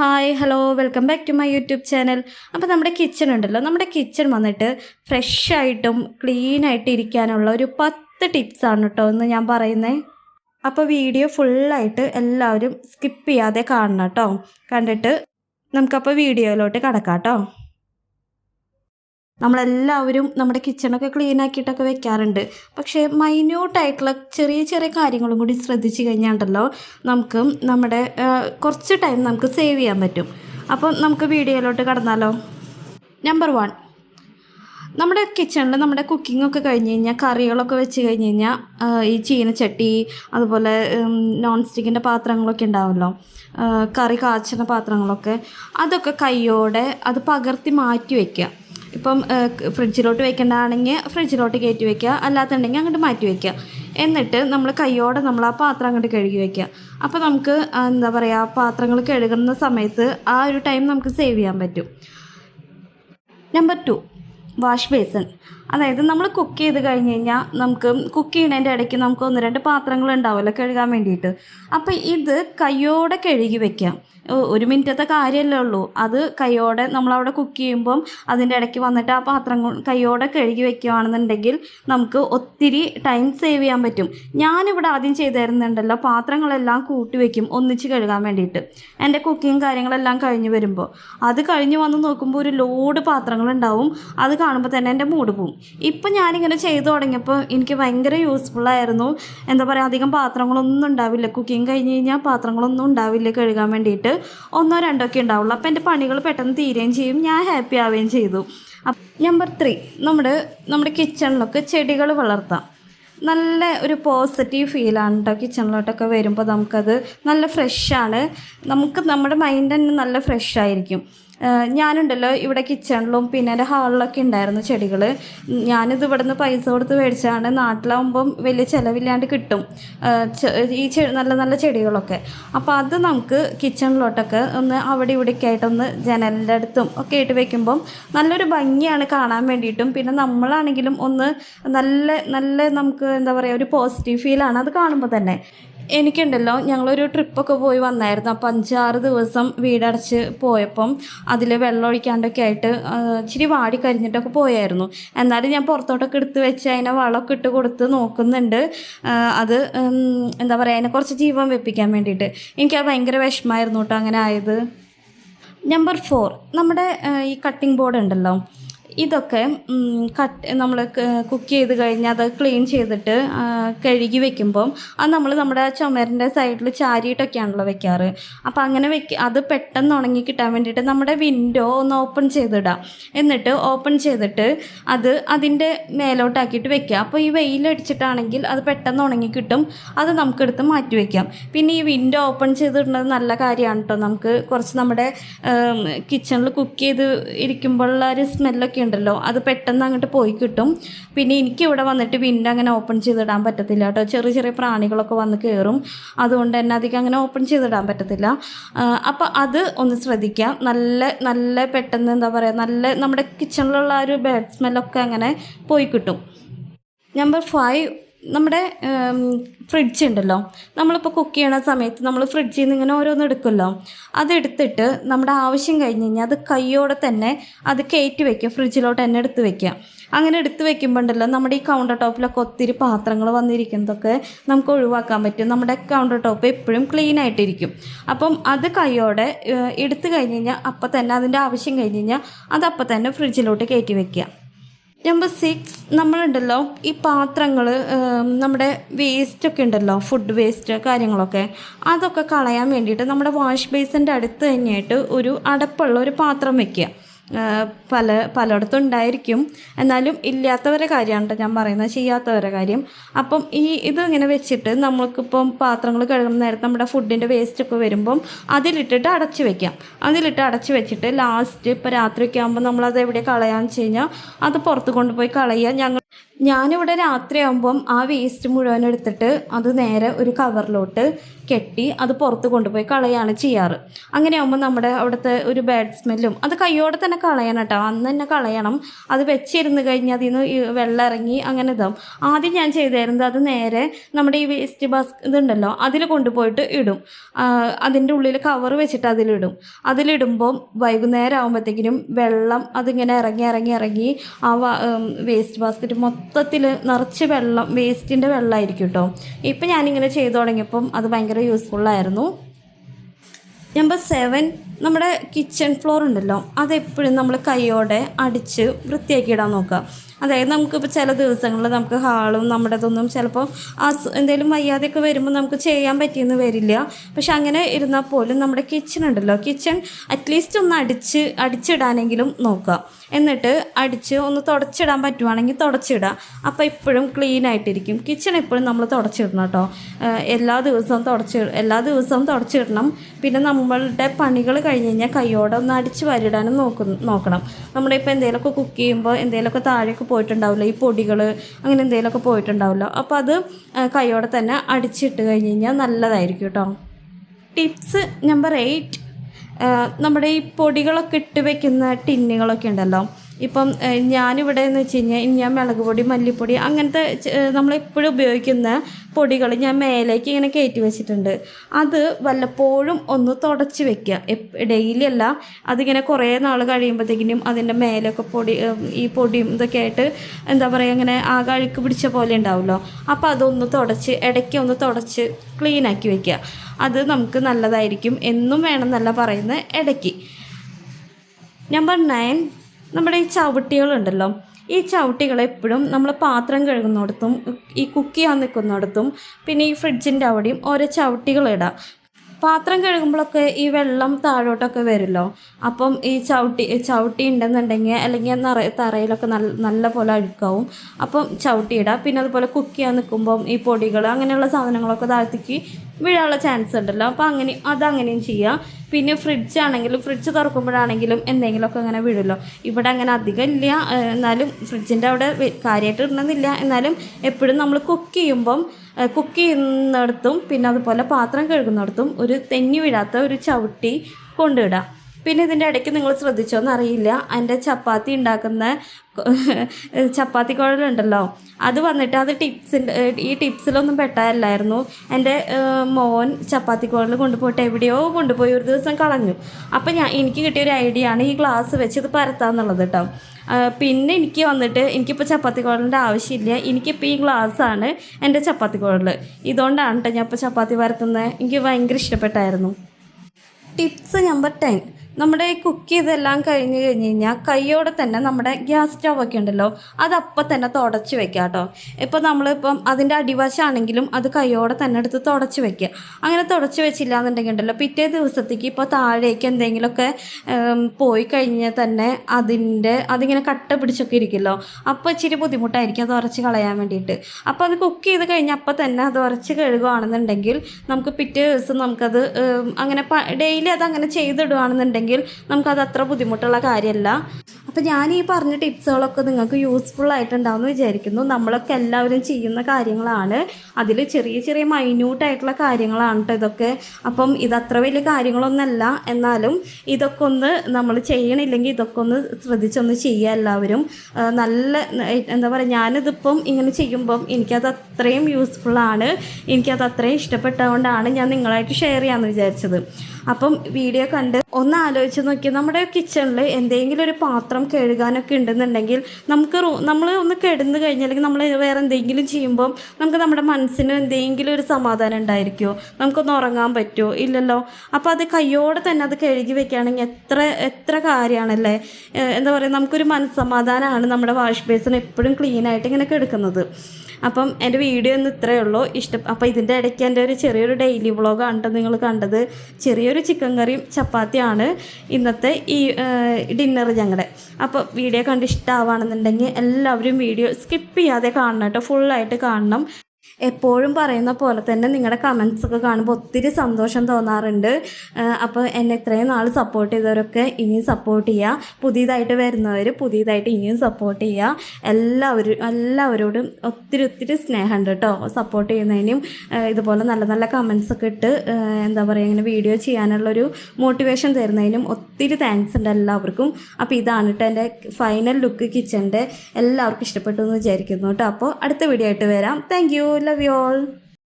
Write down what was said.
Hi hello welcome back to my YouTube channel അപ്പോൾ നമ്മുടെ kitchen ഉണ്ടല്ലോ. നമ്മുടെ കിച്ചൺ വന്നിട്ട് ഫ്രഷ് ആയിട്ടും ക്ലീൻ ആയിട്ട് ഇരിക്കാനുള്ള ഒരു പത്ത് ടിപ്സാണ് കേട്ടോ എന്ന് ഞാൻ പറയുന്നത് അപ്പോൾ വീഡിയോ ഫുള്ളായിട്ട് എല്ലാവരും സ്കിപ്പ് ചെയ്യാതെ കാണണം കേട്ടോ കണ്ടിട്ട് നമുക്കപ്പോൾ വീഡിയോയിലോട്ട് കടക്കാം കേട്ടോ നമ്മളെല്ലാവരും നമ്മുടെ കിച്ചണൊക്കെ ക്ലീൻ ആക്കിയിട്ടൊക്കെ വെക്കാറുണ്ട്. പക്ഷേ മൈന്യൂട്ടായിട്ടുള്ള ചെറിയ ചെറിയ കാര്യങ്ങളും കൂടി ശ്രദ്ധിച്ചു കഴിഞ്ഞാണ്ടല്ലോ നമുക്ക് നമ്മുടെ കുറച്ച് ടൈം നമുക്ക് സേവ് ചെയ്യാൻ പറ്റും. അപ്പം നമുക്ക് വീഡിയോയിലോട്ട് കടന്നാലോ? നമ്പർ വൺ നമ്മുടെ കിച്ചണിൽ നമ്മുടെ കുക്കിംഗ് ഒക്കെ കഴിഞ്ഞ് കഴിഞ്ഞാൽ കറികളൊക്കെ വെച്ച് കഴിഞ്ഞ് കഴിഞ്ഞാൽ ഈ ചീനച്ചട്ടി അതുപോലെ നോൺ സ്റ്റിക്കിന്റെ പാത്രങ്ങളൊക്കെ ഉണ്ടാവുമല്ലോ. കറി കാച്ചുന്ന പാത്രങ്ങളൊക്കെ. അതൊക്കെ കൈയോടെ അത് പകർത്തി മാറ്റി വയ്ക്കുക ഇപ്പം ഫ്രിഡ്ജിലോട്ട് വെക്കേണ്ടതാണെങ്കിൽ ഫ്രിഡ്ജിലോട്ട് കയറ്റി വെക്കുക. അല്ലാത്തുണ്ടെങ്കിൽ അങ്ങോട്ട് മാറ്റി വെക്കുക. എന്നിട്ട് നമ്മൾ കൈയോടെ നമ്മൾ ആ പാത്രം അങ്ങോട്ട് കഴുകി വെക്കുക. അപ്പോൾ നമുക്ക് എന്താ പറയുക പാത്രങ്ങൾ കഴുകുന്ന സമയത്ത് ആ ഒരു ടൈം നമുക്ക് സേവ് ചെയ്യാൻ പറ്റും. നമ്പർ ടു വാഷ് ബേസിൻ അതായത് നമ്മൾ കുക്ക് ചെയ്ത് കഴിഞ്ഞ് കഴിഞ്ഞാൽ നമുക്ക് കുക്ക് ചെയ്യുന്നതിന്റെ ഇടയ്ക്ക് നമുക്ക് ഒന്ന് രണ്ട് പാത്രങ്ങൾ ഉണ്ടാവുമല്ലോ കഴുകാൻ വേണ്ടിയിട്ട്. അപ്പോൾ ഇത് കയ്യോടെ കഴുകി വെക്കാം. ഒരു മിനിറ്റത്തെ കാര്യമല്ലേ ഉള്ളൂ. അത് കയ്യോടെ നമ്മളവിടെ കുക്ക് ചെയ്യുമ്പം അതിന്റെ ഇടയ്ക്ക് വന്നിട്ട് ആ പാത്രം കയ്യോടെ കഴുകി വെക്കുകയാണെന്നുണ്ടെങ്കിൽ നമുക്ക് ഒത്തിരി ടൈം സേവ് ചെയ്യാൻ പറ്റും. ഞാനിവിടെ ആദ്യം ചെയ്തിരുന്നുണ്ടല്ലോ പാത്രങ്ങളെല്ലാം കൂട്ടി വെക്കും ഒന്നിച്ച് കഴുകാൻ വേണ്ടിയിട്ട്. എന്റെ കുക്കിങ് കാര്യങ്ങളെല്ലാം കഴിഞ്ഞ് വരുമ്പോൾ. അത് കഴിഞ്ഞ് വന്ന് നോക്കുമ്പോൾ ഒരു ലോഡ് പാത്രങ്ങളുണ്ടാവും. അത് കാണുമ്പോൾ തന്നെ എന്റെ മൂട് പോവും. ഇപ്പം ഞാനിങ്ങനെ ചെയ്തു തുടങ്ങിയപ്പോൾ എനിക്ക് ഭയങ്കര യൂസ്ഫുള്ളായിരുന്നു എന്താ പറയുക അധികം പാത്രങ്ങളൊന്നും ഉണ്ടാവില്ല. കുക്കിംഗ് കഴിഞ്ഞ് കഴിഞ്ഞാൽ പാത്രങ്ങളൊന്നും ഉണ്ടാവില്ല കഴുകാൻ വേണ്ടിയിട്ട്. ഒന്നോ രണ്ടോ ഒക്കെ ഉണ്ടാവുള്ളൂ. അപ്പോൾ എന്റെ പണികൾ പെട്ടെന്ന് തീരുകയും ചെയ്യും. ഞാൻ ഹാപ്പി ആവുകയും ചെയ്തു. നമ്പർ ത്രീ നമ്മുടെ നമ്മുടെ കിച്ചണിലൊക്കെ ചെടികൾ വളർത്താം. നല്ല ഒരു പോസിറ്റീവ് ഫീലാണ് കേട്ടോ കിച്ചണിലോട്ടൊക്കെ വരുമ്പോൾ നമുക്കത് നല്ല ഫ്രഷാണ് നമുക്ക് നമ്മുടെ മൈൻഡ് തന്നെ നല്ല ഫ്രഷ് ആയിരിക്കും. ഞാനുണ്ടല്ലോ ഇവിടെ കിച്ചണിലും പിന്നെ എന്റെ ഹാളിലൊക്കെ ഉണ്ടായിരുന്നു ചെടികൾ ഞാനിത് ഇവിടെ നിന്ന് പൈസ കൊടുത്ത് മേടിച്ചാണ് നാട്ടിലാവുമ്പം വലിയ ചിലവില്ലാണ്ട് കിട്ടും. ഈ നല്ല നല്ല ചെടികളൊക്കെ. അപ്പോൾ അത് നമുക്ക് കിച്ചണിലോട്ടൊക്കെ ഒന്ന് അവിടെ ഇവിടെയൊക്കെ ആയിട്ടൊന്ന് ജനലിന്റെ അടുത്തും ഒക്കെ ഇട്ട് വെക്കുമ്പം നല്ലൊരു ഭംഗിയാണ് കാണാൻ വേണ്ടിയിട്ടും. പിന്നെ നമ്മളാണെങ്കിലും ഒന്ന് നല്ല നല്ല നമുക്ക് എന്താ പറയുക ഒരു പോസിറ്റീവ് ഫീലാണ് അത് കാണുമ്പോൾ തന്നെ. എനിക്കുണ്ടല്ലോ ഞങ്ങളൊരു ട്രിപ്പൊക്കെ പോയി വന്നായിരുന്നു. അപ്പം അഞ്ചാറ് ദിവസം വീടടച്ച് പോയപ്പം അതിൽ വെള്ളം ഒഴിക്കാണ്ടൊക്കെ ആയിട്ട് ഇച്ചിരി വാടി കരിഞ്ഞിട്ടൊക്കെ പോയായിരുന്നു. എന്നാലും ഞാൻ പുറത്തോട്ടൊക്കെ എടുത്ത് വെച്ച് അതിനെ വളമൊക്കെ ഇട്ട് കൊടുത്ത് നോക്കുന്നുണ്ട്. അത് എന്താ പറയുക അതിനെ കുറച്ച് ജീവൻ വെപ്പിക്കാൻ വേണ്ടിയിട്ട്. എനിക്കത് ഭയങ്കര വിഷമമായിരുന്നു കേട്ടോ അങ്ങനെ ആയത്. Number four. നമ്മുടെ ഈ കട്ടിംഗ് ബോർഡ് ഉണ്ടല്ലോ ഇതൊക്കെ കട്ട് നമ്മൾ കുക്ക് ചെയ്ത് കഴിഞ്ഞാൽ അത് ക്ലീൻ ചെയ്തിട്ട് കഴുകി വെക്കുമ്പം അത് നമ്മൾ നമ്മുടെ ചുമരിന്റെ സൈഡിൽ ചാരിയിട്ടൊക്കെയാണല്ലോ വെക്കാറ്. അപ്പോൾ അങ്ങനെ വെക്ക അത് പെട്ടെന്ന് ഉണങ്ങി കിട്ടാൻ വേണ്ടിയിട്ട് നമ്മുടെ വിൻഡോ ഒന്ന് ഓപ്പൺ ചെയ്തിടാം. എന്നിട്ട് ഓപ്പൺ ചെയ്തിട്ട് അത് അതിന്റെ മേലോട്ടാക്കിയിട്ട് വെക്കുക. അപ്പോൾ ഈ വെയിലടിച്ചിട്ടാണെങ്കിൽ അത് പെട്ടെന്ന് ഉണങ്ങി കിട്ടും. അത് നമുക്കെടുത്ത് മാറ്റി വയ്ക്കാം പിന്നെ ഈ വിൻഡോ ഓപ്പൺ ചെയ്തിടുന്നത് നല്ല കാര്യമാണ് കേട്ടോ നമുക്ക് കുറച്ച് നമ്മുടെ കിച്ചണിൽ കുക്ക് ചെയ്ത് ഇരിക്കുമ്പോഴുള്ള ഒരു സ്മെല്ലൊക്കെ ഉണ്ടല്ലോ. അത് പെട്ടെന്ന് അങ്ങോട്ട് പോയി കിട്ടും. പിന്നെ എനിക്ക് ഇവിടെ വന്നിട്ട് വിൻഡോ അങ്ങനെ ഓപ്പൺ ചെയ്തിടാൻ പറ്റത്തില്ല കേട്ടോ. ചെറിയ ചെറിയ പ്രാണികളൊക്കെ വന്ന് കയറും അതുകൊണ്ട് തന്നെ അധികം അങ്ങനെ ഓപ്പൺ ചെയ്തിടാൻ പറ്റത്തില്ല. അപ്പോൾ അത് ഒന്ന് ശ്രദ്ധിക്കാം. നല്ല നല്ല പെട്ടെന്ന് എന്താ പറയുക നല്ല നമ്മുടെ കിച്ചണിലുള്ള ആ ഒരു ബാഡ് സ്മെല്ലൊക്കെ അങ്ങനെ പോയി കിട്ടും. നമ്പർ ഫൈവ് നമ്മുടെ ഫ്രിഡ്ജ് ഉണ്ടല്ലോ. നമ്മളിപ്പോൾ കുക്ക് ചെയ്യണ സമയത്ത് നമ്മൾ ഫ്രിഡ്ജിൽ നിന്ന് ഇങ്ങനെ ഓരോന്ന് എടുക്കുമല്ലോ. അതെടുത്തിട്ട് നമ്മുടെ ആവശ്യം കഴിഞ്ഞ് കഴിഞ്ഞാൽ അത് കൈയോടെ തന്നെ അത് കയറ്റി വെക്കുക ഫ്രിഡ്ജിലോട്ട് തന്നെ എടുത്ത് വെക്കുക. അങ്ങനെ എടുത്ത് വെക്കുമ്പോൾ ഉണ്ടല്ലോ നമ്മുടെ ഈ കൗണ്ടർ ടോപ്പിലൊക്കെ ഒത്തിരി പാത്രങ്ങൾ വന്നിരിക്കുന്നതൊക്കെ നമുക്ക് ഒഴിവാക്കാൻ പറ്റും. നമ്മുടെ കൗണ്ടർ ടോപ്പ് എപ്പോഴും ക്ലീൻ ആയിട്ടിരിക്കും. അപ്പം അത് കൈയോടെ എടുത്തു കഴിഞ്ഞ് കഴിഞ്ഞാൽ അപ്പം തന്നെ അതിന്റെ ആവശ്യം കഴിഞ്ഞ് കഴിഞ്ഞാൽ അത് തന്നെ ഫ്രിഡ്ജിലോട്ട് കയറ്റി വെക്കുക. നമ്പർ സിക്സ് നമ്മളുണ്ടല്ലോ ഈ പാത്രങ്ങൾ നമ്മുടെ വേസ്റ്റ് ഒക്കെ ഉണ്ടല്ലോ ഫുഡ് വേസ്റ്റ് കാര്യങ്ങളൊക്കെ അതൊക്കെ കളയാൻ വേണ്ടിയിട്ട് നമ്മുടെ വാഷ് ബേസിന്റെ അടുത്ത് തന്നെയായിട്ട് ഒരു അടപ്പുള്ള ഒരു പാത്രം വെക്കുക. പല പലയിടത്തും ഉണ്ടായിരിക്കും. എന്നാലും ഇല്ലാത്തവരെ കാര്യമാണ് ഞാൻ പറയുന്നത് ചെയ്യാത്തവരെ കാര്യം. അപ്പം ഈ ഇത് ഇങ്ങനെ വെച്ചിട്ട് നമ്മൾക്കിപ്പം പാത്രങ്ങൾ കഴുകുന്ന നേരത്ത് നമ്മുടെ ഫുഡിന്റെ വേസ്റ്റ് ഒക്കെ വരുമ്പം അതിലിട്ടിട്ട് അടച്ച് വെക്കാം. അതിലിട്ട് അടച്ച് വെച്ചിട്ട് ലാസ്റ്റ് ഇപ്പോൾ രാത്രിയൊക്കെ ആകുമ്പോൾ നമ്മളത് എവിടെ കളയാന്ന് വെച്ച് കഴിഞ്ഞാൽ അത് പുറത്ത് കൊണ്ടുപോയി കളയുക. ഞങ്ങൾ ഞാനിവിടെ രാത്രിയാകുമ്പം ആ വേസ്റ്റ് മുഴുവൻ എടുത്തിട്ട് അത് നേരെ ഒരു കവറിലോട്ട് കെട്ടി അത് പുറത്ത് കൊണ്ടുപോയി കളയാണ് ചെയ്യാറ്. അങ്ങനെയാകുമ്പോൾ നമ്മുടെ അവിടുത്തെ ഒരു ബാഡ് സ്മെല്ലും അത് കൈയോടെ തന്നെ കളയണം കേട്ടോ. അന്ന് തന്നെ കളയണം. അത് വെച്ചിരുന്ന് കഴിഞ്ഞാൽ അതിൽ നിന്ന് വെള്ളം ഇറങ്ങി അങ്ങനെ ഇതാവും. ആദ്യം ഞാൻ ചെയ്തായിരുന്നത് അത് നേരെ നമ്മുടെ ഈ വേസ്റ്റ് ബാസ് ഇതുണ്ടല്ലോ അതിൽ കൊണ്ടുപോയിട്ട് ഇടും. അതിന്റെ ഉള്ളിൽ കവർ വെച്ചിട്ട് അതിലിടും. അതിലിടുമ്പോൾ വൈകുന്നേരം ആകുമ്പോഴത്തേക്കിനും വെള്ളം അതിങ്ങനെ ഇറങ്ങി ഇറങ്ങി ഇറങ്ങി ആ വേസ്റ്റ് ബാസ്ക്കറ്റ് മൊത്തത്തിൽ നിറച്ച് വെള്ളം വേസ്റ്റിന്റെ വെള്ളമായിരിക്കും കേട്ടോ ഇപ്പം ഞാനിങ്ങനെ ചെയ്തു തുടങ്ങിയപ്പം അത് ഭയങ്കര യൂസ്ഫുള്ളായിരുന്നു നമ്പർ സെവൻ നമ്മുടെ കിച്ചൺ ഫ്ലോർ ഉണ്ടല്ലോ. അതെപ്പോഴും നമ്മൾ കൈയോടെ അടിച്ച് വൃത്തിയാക്കി ഇടാൻ നോക്കുക. അതായത് നമുക്കിപ്പോൾ ചില ദിവസങ്ങളിൽ നമുക്ക് ഹാളും നമ്മുടെ ഇതൊന്നും ചിലപ്പോൾ അസു എന്തെങ്കിലും വയ്യാതെയൊക്കെ വരുമ്പോൾ നമുക്ക് ചെയ്യാൻ പറ്റിയെന്ന് വരില്ല. പക്ഷെ അങ്ങനെ ഇരുന്നാൽ പോലും നമ്മുടെ കിച്ചൺ ഉണ്ടല്ലോ. കിച്ചൺ അറ്റ്ലീസ്റ്റ് ഒന്ന് അടിച്ച് അടിച്ചിടാനെങ്കിലും നോക്കുക. എന്നിട്ട് അടിച്ച് ഒന്ന് തുടച്ചിടാൻ പറ്റുവാണെങ്കിൽ തുടച്ചിടുക. അപ്പോൾ ഇപ്പോഴും ക്ലീൻ ആയിട്ടിരിക്കും. കിച്ചൺ എപ്പോഴും നമ്മൾ തുടച്ചിടണം കേട്ടോ. എല്ലാ ദിവസവും തുടച്ച് എല്ലാ ദിവസവും തുടച്ചിടണം. പിന്നെ നമ്മളുടെ പണികൾ കഴിഞ്ഞ് കഴിഞ്ഞാൽ കൈയോടെ ഒന്ന് അടിച്ച് വരിടാനും നോക്കും നോക്കണം. നമ്മുടെ ഇപ്പോൾ എന്തെങ്കിലുമൊക്കെ കുക്ക് ചെയ്യുമ്പോൾ എന്തെങ്കിലുമൊക്കെ താഴേക്ക് പോയിട്ടുണ്ടാവില്ല. ഈ പൊടികൾ അങ്ങനെ എന്തെങ്കിലുമൊക്കെ പോയിട്ടുണ്ടാവില്ല. അപ്പോൾ അത് കൈയോടെ തന്നെ അടിച്ചിട്ട് കഴിഞ്ഞ് കഴിഞ്ഞാൽ നല്ലതായിരിക്കും കേട്ടോ. Tips number eight. നമ്മുടെ ഈ പൊടികളൊക്കെ ഇട്ട് വെക്കുന്ന ടിന്നുകളൊക്കെ ഉണ്ടല്ലോ. ഇപ്പം ഞാനിവിടെ എന്ന് വെച്ച് കഴിഞ്ഞാൽ ഞാൻ മുളക് പൊടി മല്ലിപ്പൊടി അങ്ങനത്തെ നമ്മളെപ്പോഴും ഉപയോഗിക്കുന്ന പൊടികൾ ഞാൻ മേലേക്ക് ഇങ്ങനെ കയറ്റി വെച്ചിട്ടുണ്ട്. അത് വല്ലപ്പോഴും ഒന്ന് തുടച്ച് വെക്കുക. ഡെയിലി അല്ല അതിങ്ങനെ കുറേ നാൾ കഴിയുമ്പോഴത്തേക്കിനും അതിന്റെ മേലൊക്കെ പൊടി ഈ പൊടിയും ഇതൊക്കെ ആയിട്ട് എന്താ പറയുക ഇങ്ങനെ ആ അഴുക്ക് പിടിച്ച പോലെ ഉണ്ടാവുമല്ലോ. അപ്പോൾ അതൊന്ന് തുടച്ച് ഇടയ്ക്ക് ഒന്ന് തുടച്ച് ക്ലീനാക്കി വെക്കുക. അത് നമുക്ക് നല്ലതായിരിക്കും. എന്നും വേണമെന്നല്ല പറയുന്നത് ഇടയ്ക്ക്. നമ്പർ നയൻ നമ്മുടെ ഈ ചവിട്ടികളുണ്ടല്ലോ ഈ ചവിട്ടികൾ എപ്പോഴും നമ്മൾ പാത്രം കഴുകുന്നിടത്തും ഈ കുക്ക് ചെയ്യാൻ നിൽക്കുന്നിടത്തും പിന്നെ ഈ ഫ്രിഡ്ജിന്റെ അവിടെയും ഓരോ ചവിട്ടികൾ ഇടാം. പാത്രം കഴുകുമ്പോഴൊക്കെ ഈ വെള്ളം താഴോട്ടൊക്കെ വരുമല്ലോ അപ്പം ഈ ചവിട്ടി ചവിട്ടി ഉണ്ടെന്നുണ്ടെങ്കിൽ അല്ലെങ്കിൽ നിറ തറയിലൊക്കെ നല്ല നല്ല പോലെ അഴുക്കാവും. അപ്പം ചവിട്ടി ഇടാം. പിന്നെ അതുപോലെ കുക്ക് ചെയ്യാൻ നിൽക്കുമ്പം ഈ പൊടികൾ അങ്ങനെയുള്ള സാധനങ്ങളൊക്കെ താഴത്തേക്ക് വീഴാനുള്ള ചാൻസ് ഉണ്ടല്ലോ. അപ്പോൾ അങ്ങനെ അതങ്ങനെയും ചെയ്യാം. പിന്നെ ഫ്രിഡ്ജ് ആണെങ്കിലും ഫ്രിഡ്ജ് തുറക്കുമ്പോഴാണെങ്കിലും എന്തെങ്കിലുമൊക്കെ അങ്ങനെ വീഴുമല്ലോ. ഇവിടെ അങ്ങനെ അധികം ഇല്ല. എന്നാലും ഫ്രിഡ്ജിന്റെ അവിടെ കാര്യമായിട്ട് ഇടണമെന്നില്ല. എന്നാലും എപ്പോഴും നമ്മൾ കുക്ക് ചെയ്യുമ്പം കുക്ക് ചെയ്യുന്നിടത്തും പിന്നെ അതുപോലെ പാത്രം കഴുകുന്നിടത്തും ഒരു തെന്നി വീഴാത്ത ഒരു ചവിട്ടി കൊണ്ടിടാം പിന്നെ ഇതിന്റെ ഇടയ്ക്ക് നിങ്ങൾ ശ്രദ്ധിച്ചോന്ന് അറിയില്ല. എന്റെ ചപ്പാത്തി ഉണ്ടാക്കുന്ന ചപ്പാത്തി കുഴലുണ്ടല്ലോ. അത് വന്നിട്ട് അത് ടിപ്സിന്റെ ഈ ടിപ്സിലൊന്നും പെട്ടതല്ലായിരുന്നു എന്റെ മോൻ ചപ്പാത്തി കുഴൽ കൊണ്ടുപോയിട്ട് എവിടെയോ കൊണ്ടുപോയി ഒരു ദിവസം കളഞ്ഞു. അപ്പം ഞാൻ എനിക്ക് കിട്ടിയ ഒരു ഐഡിയ ആണ് ഈ ഗ്ലാസ് വെച്ച് ഇത് പരത്താന്നുള്ളത് കേട്ടോ പിന്നെ എനിക്ക് വന്നിട്ട് എനിക്കിപ്പോൾ ചപ്പാത്തി കുഴലിന്റെ ആവശ്യമില്ല. എനിക്കിപ്പോൾ ഈ ഗ്ലാസ്സാണ് എന്റെ ചപ്പാത്തി കുഴൽ ഇതുകൊണ്ടാണ് കേട്ടോ ഞാൻ ഇപ്പോൾ ചപ്പാത്തി പരത്തുന്നത് എനിക്ക് ഭയങ്കര ഇഷ്ടപ്പെട്ടായിരുന്നു. Tips number ten. നമ്മുടെ കുക്ക് ചെയ്തെല്ലാം കഴിഞ്ഞ് കഴിഞ്ഞ് കഴിഞ്ഞാൽ കൈയോടെ തന്നെ നമ്മുടെ ഗ്യാസ് സ്റ്റവ് ഒക്കെ ഉണ്ടല്ലോ അത് അപ്പം തന്നെ തുടച്ച് വെക്കുക കേട്ടോ ഇപ്പോൾ നമ്മളിപ്പം അതിന്റെ അടിവശമാണെങ്കിലും അത് കൈയോടെ തന്നെ എടുത്ത് തുടച്ച് വെക്കുക അങ്ങനെ തുടച്ച് വെച്ചില്ല എന്നുണ്ടെങ്കിൽ ഉണ്ടല്ലോ പിറ്റേ ദിവസത്തേക്ക് ഇപ്പോൾ താഴേക്ക് എന്തെങ്കിലുമൊക്കെ പോയി കഴിഞ്ഞാൽ തന്നെ അതിന്റെ അതിങ്ങനെ കട്ട പിടിച്ചൊക്കെ ഇരിക്കുമല്ലോ അപ്പോൾ ഇച്ചിരി ബുദ്ധിമുട്ടായിരിക്കും അത് ഉറച്ച് കളയാൻ വേണ്ടിയിട്ട്. അപ്പോൾ അത് കുക്ക് ചെയ്ത് കഴിഞ്ഞാൽ അപ്പം തന്നെ അത് ഉറച്ച് കഴുകുകയാണെന്നുണ്ടെങ്കിൽ നമുക്ക് പിറ്റേ ദിവസം നമുക്കത് അങ്ങനെ ഡെയിലി അത് അങ്ങനെ ചെയ്തിടുകയാണെന്നുണ്ടെങ്കിൽ നമുക്കത് അത്ര ബുദ്ധിമുട്ടുള്ള കാര്യമല്ല. അപ്പോൾ ഞാൻ ഈ പറഞ്ഞ ടിപ്സുകളൊക്കെ നിങ്ങൾക്ക് യൂസ്ഫുൾ ആയിട്ടുണ്ടാവുമെന്ന് വിചാരിക്കുന്നു. നമ്മളൊക്കെ എല്ലാവരും ചെയ്യുന്ന കാര്യങ്ങളാണ്. അതിൽ ചെറിയ ചെറിയ മൈന്യൂട്ടായിട്ടുള്ള കാര്യങ്ങളാണ് കേട്ടോ ഇതൊക്കെ. അപ്പം ഇതത്ര വലിയ കാര്യങ്ങളൊന്നല്ല. എന്നാലും ഇതൊക്കെ ഒന്ന് നമ്മൾ ചെയ്യണില്ലെങ്കിൽ ഇതൊക്കെ ഒന്ന് ശ്രദ്ധിച്ചൊന്ന് ചെയ്യുക എല്ലാവരും. നല്ല എന്താ പറയുക ഞാനിതിപ്പം ഇങ്ങനെ ചെയ്യുമ്പം എനിക്കത് അത്രയും യൂസ്ഫുള്ളാണ് എനിക്കത് അത്രയും ഇഷ്ടപ്പെട്ടതുകൊണ്ടാണ് ഞാൻ നിങ്ങളായിട്ട് ഷെയർ ചെയ്യാമെന്ന് വിചാരിച്ചത്. അപ്പം വീഡിയോ കണ്ട് ഒന്ന് ആലോചിച്ച് നോക്കി നമ്മുടെ കിച്ചണിൽ എന്തെങ്കിലും ഒരു പാത്രം കഴുകാനൊക്കെ ഉണ്ടെന്നുണ്ടെങ്കിൽ നമുക്ക് നമ്മൾ ഒന്ന് കിടന്ന് കഴിഞ്ഞാൽ നമ്മൾ വേറെ എന്തെങ്കിലും ചെയ്യുമ്പം നമുക്ക് നമ്മുടെ മനസ്സിന് എന്തെങ്കിലും ഒരു സമാധാനം ഉണ്ടായിരിക്കുമോ നമുക്കൊന്ന് ഉറങ്ങാൻ പറ്റുമോ ഇല്ലല്ലോ. അപ്പോൾ അത് കയ്യോടെ തന്നെ അത് കഴുകി വെക്കുകയാണെങ്കിൽ എത്ര എത്ര കാര്യമാണല്ലേ? എന്താ പറയുക നമുക്കൊരു മനസ്സമാധാനമാണ് നമ്മുടെ വാഷ് ബേസിന് എപ്പോഴും ക്ലീനായിട്ട് ഇങ്ങനെ കിടക്കുന്നത്. അപ്പം എന്റെ വീഡിയോ ഒന്ന് ഇത്രയേ ഉള്ളൂ. ഇഷ്ടം അപ്പോൾ ഇതിന്റെ ഇടയ്ക്ക് എന്റെ ഒരു ചെറിയൊരു ഡെയിലി വ്ളോഗാണ് നിങ്ങൾ കണ്ടത്. ചെറിയൊരു ചിക്കൻ കറിയും ചപ്പാത്തിയാണ് ഇന്നത്തെ ഈ ഡിന്നർ ഞങ്ങളുടെ അപ്പോൾ വീഡിയോ കണ്ട് ഇഷ്ടമാവുകയാണെന്നുണ്ടെങ്കിൽ എല്ലാവരും വീഡിയോ സ്കിപ്പ് ചെയ്യാതെ കാണണം കേട്ടോ. ഫുള്ളായിട്ട് കാണണം. എപ്പോഴും പറയുന്ന പോലെ തന്നെ നിങ്ങളുടെ കമൻസ് ഒക്കെ കാണുമ്പോൾ ഒത്തിരി സന്തോഷം തോന്നാറുണ്ട്. അപ്പോൾ എന്നെ ഇത്രയും നാൾ സപ്പോർട്ട് ചെയ്തവരൊക്കെ ഇനിയും സപ്പോർട്ട് ചെയ്യുക പുതിയതായിട്ട് വരുന്നവർ പുതിയതായിട്ട് ഇനിയും സപ്പോർട്ട് ചെയ്യുക എല്ലാവരും എല്ലാവരോടും ഒത്തിരി ഒത്തിരി സ്നേഹമുണ്ട് കേട്ടോ സപ്പോർട്ട് ചെയ്യുന്നതിനും ഇതുപോലെ നല്ല നല്ല കമൻസ് ഒക്കെ ഇട്ട് എന്താ പറയുക ഇങ്ങനെ വീഡിയോ ചെയ്യാനുള്ളൊരു മോട്ടിവേഷൻ തരുന്നതിനും ഒത്തിരി താങ്ക്സ് ഉണ്ട് എല്ലാവർക്കും. അപ്പോൾ ഇതാണ് കേട്ടോ എന്റെ ഫൈനൽ ലുക്ക് കിച്ചന്റെ എല്ലാവർക്കും ഇഷ്ടപ്പെട്ടു എന്ന് വിചാരിക്കുന്നു കേട്ടോ അപ്പോൾ അടുത്ത വീഡിയോ ആയിട്ട് വരാം. Thank love you all.